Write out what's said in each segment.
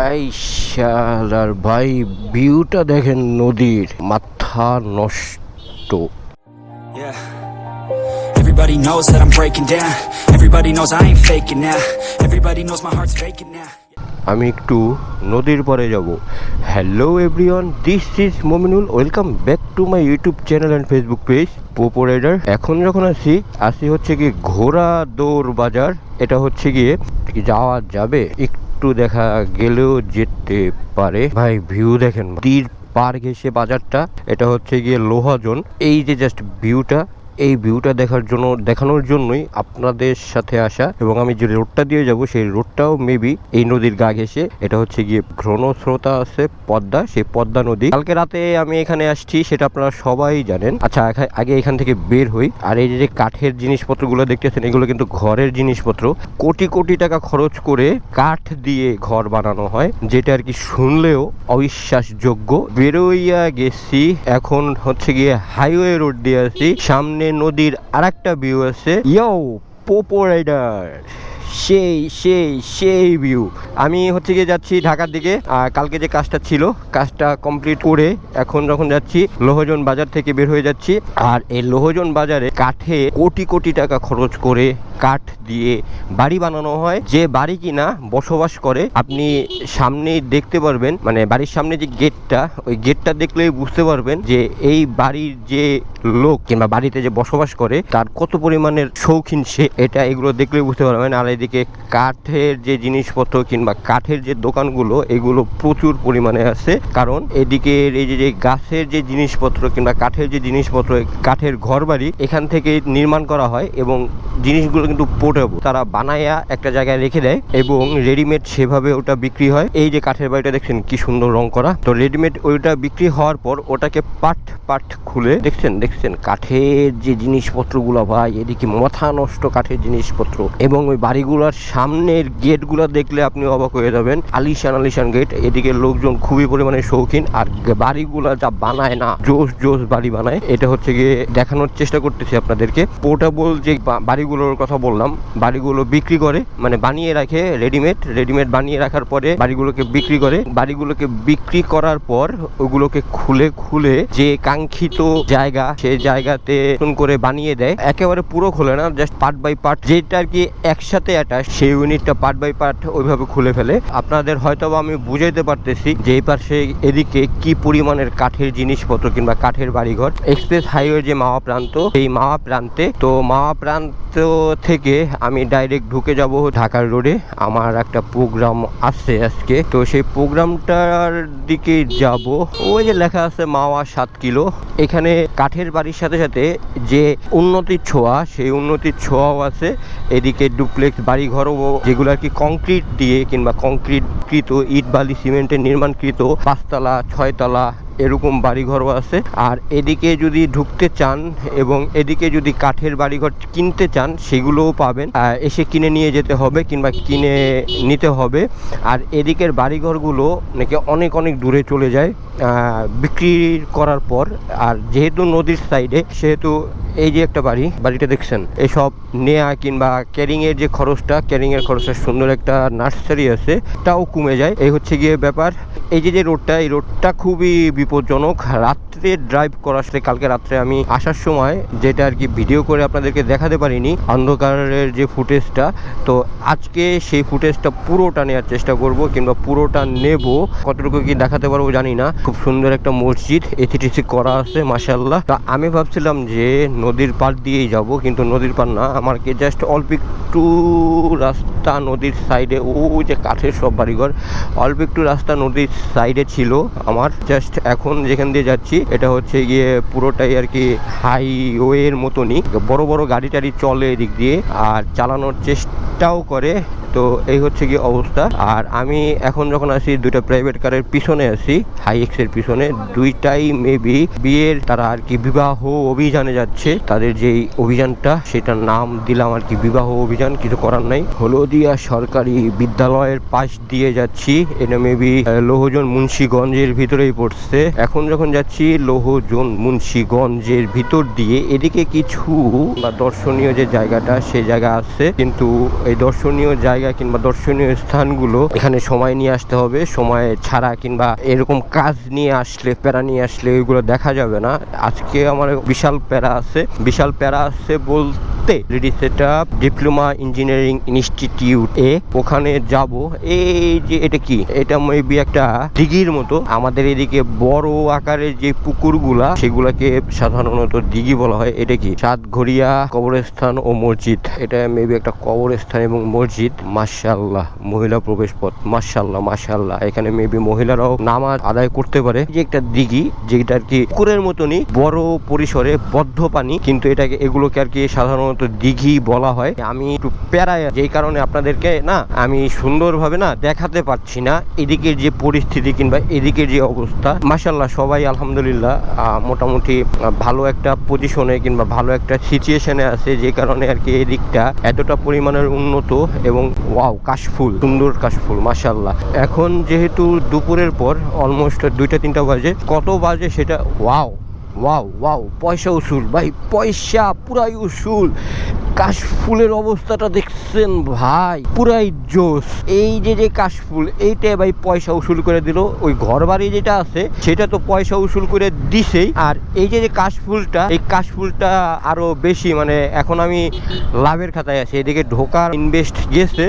এই শালার ভাই ভিউটা দেখেন নদীর মাথা নষ্ট. Everybody knows that I'm breaking down. Everybody knows I ain't faking now. Everybody knows my heart's faking now. আমি একটু নদীর পরে যাব hello everyone this is Mominul welcome back to my YouTube channel and Facebook page Popo rider এখন যখন আসি আসি হচ্ছে কি ঘোড়া দৌড় বাজার এটা হচ্ছে গিয়ে যাওয়া যাবে একটু দেখা গেলেও যেতে পারে। ভাই ভিউ দেখেন। তীর পার ঘেসে বাজারটা, এটা হচ্ছে গিয়ে লোহাজন। এই যে জাস্ট ভিউটা এই ভিউটা দেখার জন্য, দেখানোর জন্যই আপনাদের সাথে আসা এবং আমি যে রোডটা দিয়ে যাব, সেই রোডটাও মেবি এই নদীর গা ঘেসে এটা হচ্ছে গিয়ে ঘ্রণ স্রোতা আছে পদ্মা, সেই পদ্মা নদী। কালকে রাতে আমি এখানে আসছি, সেটা আপনারা সবাই জানেন। আচ্ছা আগে- এখান থেকে বের হই। আর এই যে কাঠের জিনিসপত্রগুলো দেখতেছেন, এগুলো কিন্তু ঘরের জিনিসপত্র। কোটি কোটি টাকা খরচ করে কাঠ দিয়ে ঘর বানানো হয়, যেটা আর কি শুনলেও অবিশ্বাসযোগ্য। বেরোইয়া গেছি, এখন হচ্ছে গিয়ে হাইওয়ে রোড দিয়ে আছি সামনে নদীর আরেকটা ভিউ আছে। ইয়ো পোপো রাইডার সেই সেই সেই ভিউ আমি হচ্ছে গিয়ে যাচ্ছি ঢাকার দিকে। আর কালকে যে কাজটা ছিল, কাজটা কমপ্লিট করে এখন যখন যাচ্ছি, লোহজন বাজার থেকে বের হয়ে যাচ্ছি। আর এই লোহজন বাজারে কাঠে কোটি কোটি টাকা খরচ করে কাঠ দিয়ে বাড়ি বানানো হয়। যে বাড়ি কিনা বসবাস করে, আপনি সামনেই দেখতে পারবেন মানে বাড়ির সামনে যে গেটটা, ওই গেটটা দেখলেই বুঝতে পারবেন যে এই বাড়ির যে লোক কিংবা বাড়িতে যে বসবাস করে, তার কত পরিমাণের শৌখিন সে, এটা এগুলো দেখলেই বুঝতে পারবেন। আর এদিকে কাঠের যে জিনিসপত্র কিংবা কাঠের যে দোকানগুলো, এগুলো প্রচুর পরিমাণে আছে। কারণ এদিকে এই যে গাছের যে জিনিসপত্র কিংবা কাঠের যে জিনিসপত্র, কাঠের ঘর বাড়ি এখান থেকে নির্মাণ করা হয় এবং জিনিসগুলো কিন্তু পোর্টেবল তারা বানায়া একটা জায়গায় রেখে দেয় এবং রেডিমেড সেভাবে ওটা বিক্রি হয়। এই যে কাঠের বাড়িটা দেখছেন, কি সুন্দর রং করা। তো রেডিমেড ওইটা বিক্রি হওয়ার পর ওটাকে পাট পাট খুলে দেখছেন দেখছেন কাঠের যে জিনিসপত্রগুলো ভাই, এদিকে মাথা নষ্ট কাঠের জিনিসপত্র এবং ওই বাড়িগুলোর সামনের গেটগুলো দেখলে আপনি অবাক হয়ে যাবেন। আলিশান আলিশান গেট এদিকে লোকজন খুবই পরিমাণে শৌখিন আর বাড়িগুলো যা বানায় না জোস জোস বাড়ি বানায়, এটা হচ্ছে গিয়ে দেখানোর চেষ্টা করতেছি আপনাদেরকে। পোর্টেবল যে বাড়িগুলোর কথা বললাম, বাড়িগুলো বিক্রি করে মানে বানিয়ে রাখে রেডিমেড রেডিমেড বানিয়ে রাখার পরে বাড়িগুলোকে বিক্রি করে। বাড়িগুলোকে বিক্রি করার পর ওগুলোকে খুলে খুলে যে কাঙ্ক্ষিত জায়গা সেই জায়গাতে নতুন করে বানিয়ে দেয়। একেবারে পুরো খোলে না জাস্ট পার্ট বাই পার্ট যেটা আর কি একসাথে অ্যাটাচ সেই ইউনিটটা পার্ট বাই পার্ট ওইভাবে খুলে ফেলে। আপনাদের হয়তো আমি বুঝাইতে পারতেছি যে এই পাশে এদিকে কি পরিমাণের কাঠের জিনিসপত্র কিংবা কাঠের বাড়িঘর। এক্সপ্রেস হাইওয়ে যে মাওয়া প্রান্ত এই মাওয়া প্রান্তে তো মাওয়া প্রান্ত থেকে আমি ডাইরেক্ট ঢুকে যাব ঢাকার রোডে আমার একটা প্রোগ্রাম আসছে আজকে। তো সেই প্রোগ্রামটার দিকে যাব। ওই যে লেখা আছে মাওয়া সাত কিলো। এখানে কাঠের বাড়ির সাথে সাথে যে উন্নতির ছোঁয়া, সেই উন্নতির ছোঁয়াও আছে। এদিকে ডুপ্লেক্স বাড়িঘরও যেগুলো আর কি কংক্রিট দিয়ে কিংবা কংক্রিট কৃত ইট বালি সিমেন্টের নির্মাণকৃত পাঁচতলা, ছয়তলা এরকম বাড়িঘরও আছে। আর এদিকে যদি ঢুকতে চান এবং এদিকে যদি কাঠের বাড়িঘর কিনতে চান, সেগুলোও পাবেন। এসে কিনে নিয়ে যেতে হবে কিংবা কিনে নিতে হবে। আর এদিকের বাড়িঘরগুলো নাকি অনেক অনেক দূরে চলে যায় বিক্রি করার পর। আর যেহেতু নদীর সাইডে, সেহেতু এই যে একটা বাড়ি, বাড়িটা দেখছেন? এসব নেয়া কিংবা ক্যারিং এর যে খরচটা ক্যারিং এর খরচটা সুন্দর একটা নার্সারি আছে, তাও কমে যায়। এই হচ্ছে গিয়ে ব্যাপার। এই যে যে রোডটা এই রোডটা খুবই বিপজ্জনক। রাত্রে ড্রাইভ করার সাথে কালকে রাত্রে আমি আসার সময় যেটা আর কি ভিডিও করে আপনাদেরকে দেখাতে পারিনি, অন্ধকারের যে ফুটেজটা তো আজকে সেই ফুটেজটা পুরোটা নেওয়ার চেষ্টা করব কিংবা পুরোটা নেব। কতটুকু কি দেখাতে পারব জানি না। খুব সুন্দর একটা মসজিদ এথিটিসি করা আছে মাসাল্লাহ তা আমি ভাবছিলাম যে নদীর পার দিয়েই যাব, কিন্তু নদীর পার না আমাকে জাস্ট অল্প একটু রাস্তা নদীর সাইডে ও যে কাঠের সব বাড়িঘর, অল্প একটু রাস্তা নদীর সাইডে ছিল আমার। জাস্ট এখন যেখান দিয়ে যাচ্ছি এটা হচ্ছে গিয়ে পুরোটাই আর কি হাইওয়ের মতনই। বড় বড় গাড়ি টাড়ি চলে এদিক দিয়ে আর চালানোর চেষ্টাও করে। তো এই হচ্ছে কি অবস্থা। আর আমি এখন যখন আসি, দুইটা প্রাইভেট কারের পিছনে আসি হাই এক্সের পিছনে, দুইটাই মেবি বিয়ের তারা আর কি বিবাহ অভিযানে যাচ্ছে। তাদের যে অভিযানটা, সেটার নাম দিলাম আর কি বিবাহ অভিযান, কিছু করার নাই। হলদিয়া সরকারি বিদ্যালয়ের পাশ দিয়ে যাচ্ছি। এটা মেবি লোহজন মুন্সিগঞ্জের ভিতরেই পড়ছে। এখন যখন যাচ্ছি লোহজন মুন্সিগঞ্জের ভিতর দিয়ে এদিকে কিছু বা দর্শনীয় যে জায়গাটা, সে জায়গা আছে। কিন্তু এই দর্শনীয় জায়গা কিংবা দর্শনীয় স্থানগুলো এখানে সময় নিয়ে আসতে হবে। সময় ছাড়া কিংবা এরকম কাজ নিয়ে আসলে, প্যারা নিয়ে আসলে ওইগুলো দেখা যাবে না। আজকে আমার বিশাল প্যারা আছে। বিশাল প্যারা আছে বলতে ready set up diploma engineering institute এ। ওখানে যাব। এই যে এটা কি? এটা মেবি একটা দিঘির মতো। আমাদের এদিকে বড় আকারের যে পুকুরগুলা, সেগুলাকে সাধারণত দিঘি বলা হয়। এটা কি? সাতঘরিয়া কবরস্থান ও মসজিদ। এটা মেবি একটা কবরস্থান এবং মসজিদ। মাশাল্লাহ মহিলা প্রবেশ পথ মাশাল্লাহ মাশাল্লাহ এখানে মেবি মহিলারাও নামাজ আদায় করতে পারে। যে একটা দিঘি, যেটা আর কি পুকুরের মতনই, বড় পরিসরে বদ্ধ পানি। কিন্তু এটাকে, এগুলোকে আর কি সাধারণত দিঘি বলা হয়। আমি একটু প্যারায় যেই কারণে আপনাদেরকে না, আমি সুন্দরভাবে না দেখাতে পারছি না। এদিকের যে পরিস্থিতি কিংবা এদিকের যে অবস্থা মাসাল্লাহ সবাই আলহামদুলিল্লাহ মোটামুটি ভালো একটা পজিশনে কিংবা ভালো একটা সিচুয়েশনে আছে, যে কারণে আর কি এদিকটা এতটা পরিমাণের উন্নত এবং ওয়াও, কাশফুল, সুন্দর কাশফুল মাসাল্লাহ এখন যেহেতু দুপুরের পর অলমোস্ট দুইটা তিনটা বাজে, কত বাজে সেটা, ওয়াও। ওয়াও ওয়াও, পয়সা উসুল, ভাই, পয়সা পুরাই উসুল। কাশফুলের অবস্থাটা দেখছেন ভাই, পুরাই জোস। এই যে যে কাশফুল এইটা ভাই পয়সা উসুল করে দিল। ওই ঘর বাড়ি যেটা আছে, সেটা তো পয়সা উসুল করে দিছেই। আর এই যে যে কাশফুলটা, এই কাশফুলটা আরও বেশি মানে এখন আমি লাভের খাতায় আছি। এদিকে ঢোকার ইনভেস্ট গেছে,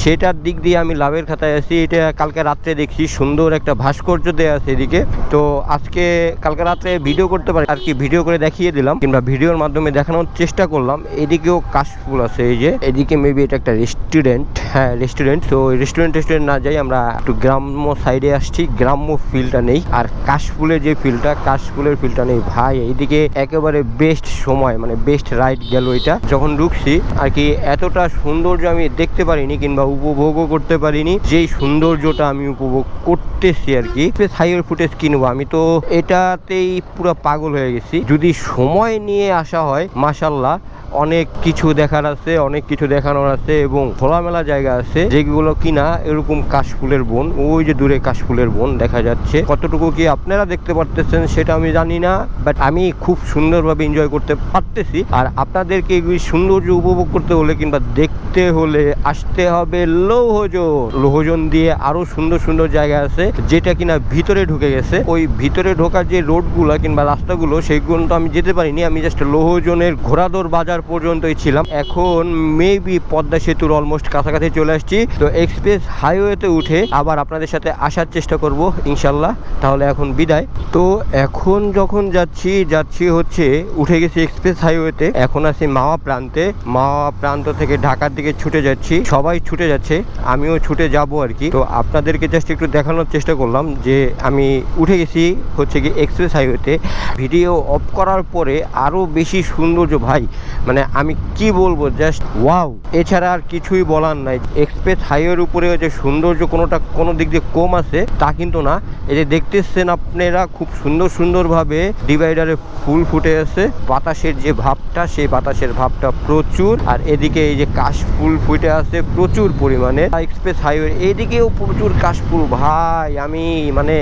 সেটার দিক দিয়ে আমি লাভের খাতায় আছি। এটা কালকে রাত্রে দেখছি, সুন্দর একটা ভাস্কর্য দেওয়া আছে এদিকে। তো আজকে কালকে রাত্রে ভিডিও করতে পারি। আর কি ভিডিও করে দেখিয়ে দিলাম, কিংবা ভিডিওর মাধ্যমে দেখানোর চেষ্টা করলাম। এদিকেও কাশফুল আছে, এই যে। এদিকে মেবি এটা একটা রেস্টুরেন্ট হ্যাঁ রেস্টুরেন্ট তো রেস্টুরেন্ট রেস্টুরেন্ট না যাই আমরা একটু গ্রাম্য সাইডে আসছি, গ্রাম্য ফিলটা নেই। আর কাশফুলের যে ফিলটা কাশফুলের ফিলটা নেই। ভাই, এইদিকে একেবারে বেস্ট সময় মানে বেস্ট রাইড গেল এটা। যখন ঢুকছি, আর কি এতটা সৌন্দর্য আমি দেখতে পারিনি কিংবা উপভোগও করতে পারিনি, যেই সৌন্দর্যটা আমি উপভোগ করতেছি আর কি হাইওয়ে ফুটেজ কিনবো। আমি তো এটাতেই পুরো পাগল হয়ে গেছি। যদি সময় নিয়ে আসা হয় মাসাল্লাহ অনেক কিছু দেখার আছে, অনেক কিছু দেখানোর আছে এবং খোলামেলা জায়গা আছে, যেগুলো কিনা এরকম কাশফুলের বন, ওই যে দূরে কাশফুলের বন দেখা যাচ্ছে। কতটুকু কি আপনারা দেখতে পারতেছেন সেটা আমি জানি না বাট আমি খুব সুন্দরভাবে এনজয় করতে পারতেছি। আর আপনাদেরকে এই সৌন্দর্য উপভোগ করতে হলে কিংবা দেখতে হলে আসতে হবে লৌহজন লৌহজন দিয়ে আরও সুন্দর সুন্দর জায়গা আছে, যেটা কিনা ভিতরে ঢুকে গেছে। ওই ভিতরে ঢোকার যে রোড রোডগুলো কিংবা রাস্তাগুলো সেইগুলো তো আমি যেতে পারিনি, আমি জাস্ট লৌহজনের ঘোড়াদৌড় বাজার পর্যন্তই ছিলাম। এখন মেবি পদ্মা সেতুর অলমোস্ট কাছাকাছি চলে আসছি। তো এক্সপ্রেস হাইওয়েতে উঠে আবার আপনাদের সাথে আসার চেষ্টা করব, ইনশাল্লাহ। তাহলে এখন বিদায়। তো এখন যখন যাচ্ছি যাচ্ছি হচ্ছে, উঠে গেছি এক্সপ্রেস হাইওয়েতে এখন আছি মাওয়া প্রান্তে। মাওয়া প্রান্ত থেকে ঢাকার দিকে ছুটে যাচ্ছি। সবাই ছুটে যাচ্ছে, আমিও ছুটে যাব আর কি। তো আপনাদেরকে জাস্ট একটু দেখানোর চেষ্টা করলাম যে, আমি উঠে গেছি হচ্ছে কি এক্সপ্রেস হাইওয়েতে ভিডিও অফ করার পরে আরও বেশি সৌন্দর্য, ভাই। মানে আমি কি বলব জাস্ট ওয়াও এছাড়া আর কিছুই বলার নাই। এক্সপ্রেস হাইওয়ের উপরে যে সৌন্দর্য কোনোটা কোনো দিক দিয়ে কম আছে, তা কিন্তু না। এই যে দেখতেছেন আপনারা, খুব সুন্দর সুন্দরভাবে ডিভাইডারে ফুল ফুটে আছে। বাতাসের যে ভাবটা, সেই বাতাসের ভাবটা প্রচুর। আর এদিকে এই যে কাশ ফুল ফুটে আছে প্রচুর পরিমাণে। এক্সপ্রেস হাইওয়ে এদিকেও প্রচুর কাশফুল ভাই, আমি মানে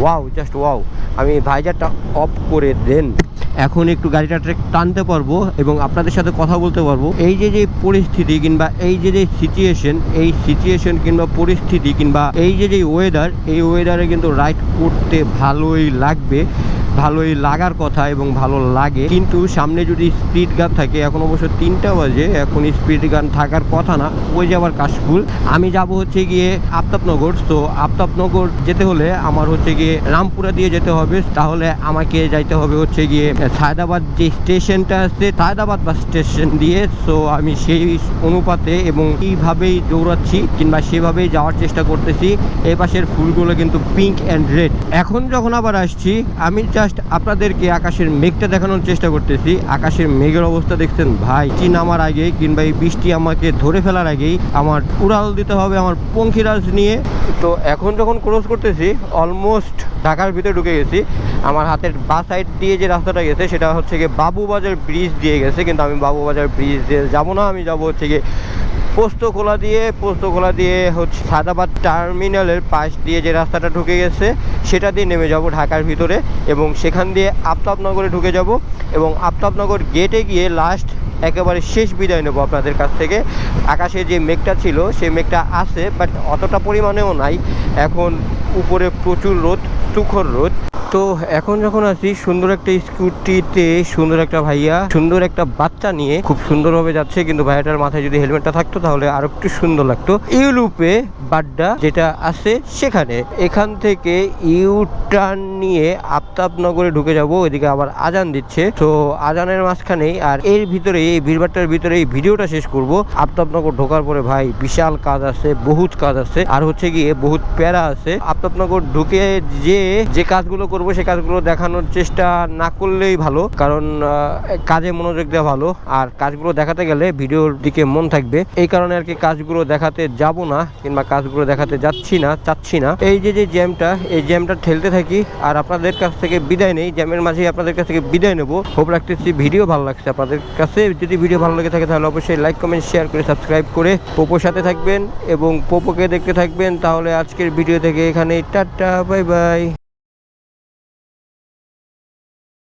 ওয়াও জাস্ট ওয়াও আমি ভাইজারটা অফ করে দেন। এখন একটু গাড়িটা ট্রেক টানতে পারব এবং আপনাদের সাথে কথা বলতে পারব। এই যে যে পরিস্থিতি কিংবা এই যে যে এই সিচুয়েশন কিংবা পরিস্থিতি কিংবা এই যে যে ওয়েদার এই ওয়েদারে কিন্তু রাইড করতে ভালোই লাগবে। ভালোই লাগার কথা এবং ভালো লাগে। কিন্তু সামনে যদি স্পিড গান থাকে, এখন অবশ্য তিনটা বাজে, এখন স্পিড গান থাকার কথা না, ওই যে আবার কাশফুল। আমি যাব হচ্ছে গিয়ে আফতাবনগর। তো আফতাবনগর যেতে হলে আমার হচ্ছে গিয়ে রামপুরা দিয়ে যেতে হবে। তাহলে আমাকে যাইতে হবে হচ্ছে গিয়ে সায়দাবাদ যে স্টেশনটা আছে, সায়দাবাদ বাস স্টেশন দিয়ে। সো আমি সেই অনুপাতে এবং এইভাবেই দৌড়াচ্ছি কিংবা সেভাবেই যাওয়ার চেষ্টা করতেছি। এই পাশের ফুলগুলো কিন্তু পিঙ্ক অ্যান্ড রেড এখন যখন আবার আসছি, আমি জাস্ট আপনাদেরকে আকাশের মেঘটা দেখানোর চেষ্টা করতেছি। আকাশের মেঘের অবস্থা দেখছেন ভাই। চি নামার আগে কিংবা এই বৃষ্টি আমাকে ধরে ফেলার আগেই আমার উড়াল দিতে হবে আমার পঙ্খিরাজ নিয়ে। তো এখন যখন ক্রস করতেছি অলমোস্ট ঢাকার ভিতরে ঢুকে গেছি। আমার হাতের বা সাইড দিয়ে যে রাস্তাটা গেছে, সেটা হচ্ছে গিয়ে বাবুবাজার ব্রিজ দিয়ে গেছে। কিন্তু আমি বাবুবাজার ব্রিজ দিয়ে যাব না, আমি যাব হচ্ছে গিয়ে পোস্তখোলা দিয়ে পোস্তখোলা দিয়ে হচ্ছে সাদাবাদ টার্মিনালের পাশ দিয়ে যে রাস্তাটা ঢুকে গেছে, সেটা দিয়ে নেমে যাব ঢাকার ভিতরে এবং সেখান দিয়ে আফতাবনগরে ঢুকে যাব এবং আফতাবনগর গেটে গিয়ে লাস্ট একেবারে শেষ বিদায় নেব আপনাদের কাছ থেকে। আকাশে যে মেঘটা ছিল, সেই মেঘটা আছে বাট অতটা পরিমাণেও নাই। এখন উপরে প্রচুর রোদ, তুখর রোদ। তো এখন যখন আছি, সুন্দর একটা স্কুটিতে, সুন্দর একটা ভাইয়া, সুন্দর একটা বাচ্চা নিয়ে খুব সুন্দরভাবে যাচ্ছে। কিন্তু ভাইয়াটার মাথায় যদি হেলমেটটা থাকতো, তাহলে আরও একটু সুন্দর লাগতো। ইউলুপে বাড্ডা যেটা আছে সেখানে। এখান থেকে ইউ টার্ন নিয়ে আফতাবনগরে ঢুকে যাব। ওইদিকে আবার আজান দিচ্ছে। তো আজানের মাঝখানেই আর এর ভিতরে এই ভিড়ভাট্টার ভিতরে এই ভিডিওটা শেষ করব। আফতাবনগর ঢোকার পরে ভাই, বিশাল কাজ আছে, বহুত কাজ আছে। আর হচ্ছে গিয়ে বহুত প্যারা আছে। আফতাবনগর ঢুকে যে যে কাজগুলো করব সেই কাজগুলো দেখানোর চেষ্টা না করলেই ভালো। কারণ কাজে মনোযোগ দেওয়া ভালো। আর কাজগুলো দেখাতে গেলে ভিডিওর দিকে মন থাকবে। এই কারণে আর কি কাজগুলো দেখাতে যাব না কিংবা কাজগুলো দেখাতে যাচ্ছি না, চাচ্ছি না। এই যে যে জ্যামটা, এই জ্যামটা ঠেলতে থাকি। আর আপনাদের কাছ থেকে বিদায় নেই। জ্যামের মাঝে আপনাদের কাছ থেকে বিদায় নেব। হোপ রাখতেছি ভিডিও ভালো লাগছে আপনাদের কাছে। যদি ভিডিও ভালো লেগে থাকে তাহলে অবশ্যই লাইক কমেন্ট শেয়ার করে সাবস্ক্রাইব করে পোপোর সাথে থাকবেন এবং পোপোকে দেখতে থাকবেন। তাহলে আজকের ভিডিও থেকে এখানে টাটা বাই বাই